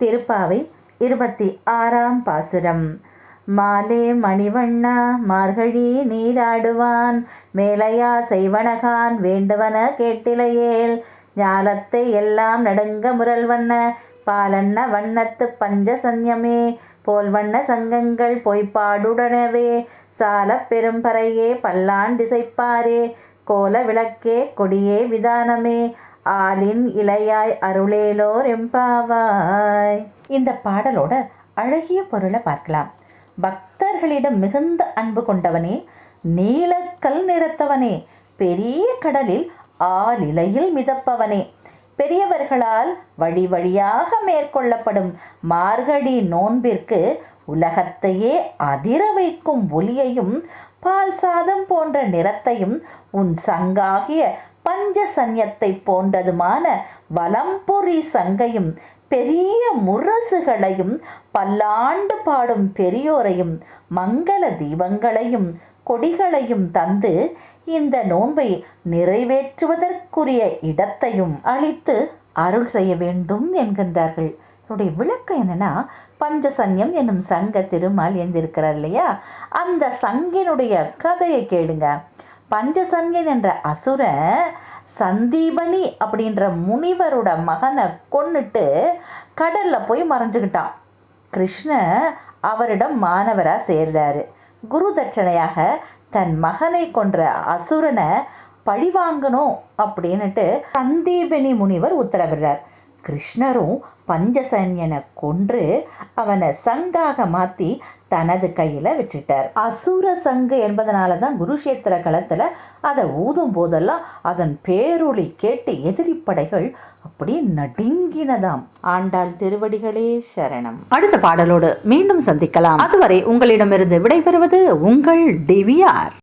திருப்பாவை இருபத்தி ஆறாம் பாசுரம். மாலே மணிவண்ணா மார்கழி நீராடுவான் மேலையா செய்வனகான் வேண்டுவன கேட்டிலையேல். ஞாலத்தை எல்லாம் நடுங்க முரல்வண்ண பாலண்ண வண்ணத்து பஞ்சசன்யமே. போல் வண்ண சங்கங்கள் பொய்ப்பாடுடனவே சால பெரும்பறையே பல்லாண்டிசைப்பாரே. கோல விளக்கே கொடியே விதானமே. ஆலின் இலையாய் அருளேலோர் எம்பாவாய். இந்த பாடலோட அழகிய பொருளை பார்க்கலாம். பக்தர்களிடம் மிகுந்த அன்பு கொண்டவனே நீலக்கல் நிறத்தவனே பெரிய கடலில் ஆலிலையில் மிதப்பவனே. பெரியவர்களால் வழி வழியாக மேற்கொள்ளப்படும் மார்கழி நோன்பிற்கு உலகத்தையே அதிர வைக்கும் ஒலியையும் பால் சாதம் போன்ற நிறத்தையும் உன் சங்காகிய பஞ்சசன்யத்தை போன்றதுமான வலம்பொறி சங்கையும் பெரிய முரசுகளையும் பல்லாண்டு பாடும் பெரியோரையும் மங்கள தீபங்களையும் கொடிகளையும் தந்து இந்த நோன்பை நிறைவேற்றுவதற்குரிய இடத்தையும் அளித்து அருள் செய்ய வேண்டும் என்கின்றார்கள். இதனுடைய விளக்கம் என்னன்னா பஞ்சசன்யம் என்னும் சங்க திருமால் எழுந்திருக்கிறார் இல்லையா? அந்த சங்கினுடைய கதையை கேளுங்க. பஞ்சசன்யன் என்ற அசுரன் சந்தீபனி அப்படின்ற முனிவரோட மகனை கொன்னுட்டு கடல்ல போய் மறைஞ்சுக்கிட்டான். கிருஷ்ணன் அவரிடம் மாணவராக சேர்றாரு. குரு தட்சணையாக தன் மகனை கொன்ற அசுரனை பழிவாங்கணும் அப்படின்னுட்டு சந்தீபனி முனிவர் உத்தரவிடுறார். கிருஷ்ணரும் பஞ்சசன்யனை கொன்று அவனை சங்காக மாற்றி தனது கையில் வச்சுட்டார் அசுர சங்கு என்பதனால தான் குருஷேத்திர களத்தில் அதை ஊதும் போதெல்லாம் அதன் பேரொளி கேட்டு எதிரிப்படைகள் அப்படியே நடுங்கினதாம். ஆண்டாள் திருவடிகளே சரணம். அடுத்த பாடலோடு மீண்டும் சந்திக்கலாம். அதுவரை உங்களிடமிருந்து விடைபெறுவது உங்கள் டிவிஆர்.